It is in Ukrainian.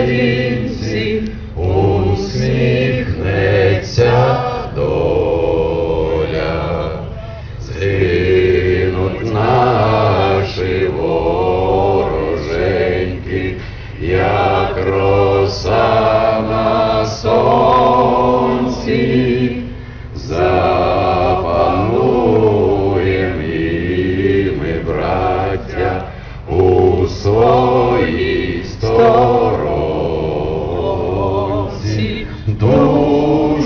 українці, усміхнеться доля, згинуть наші вороженьки, як роса на сонці, запануєм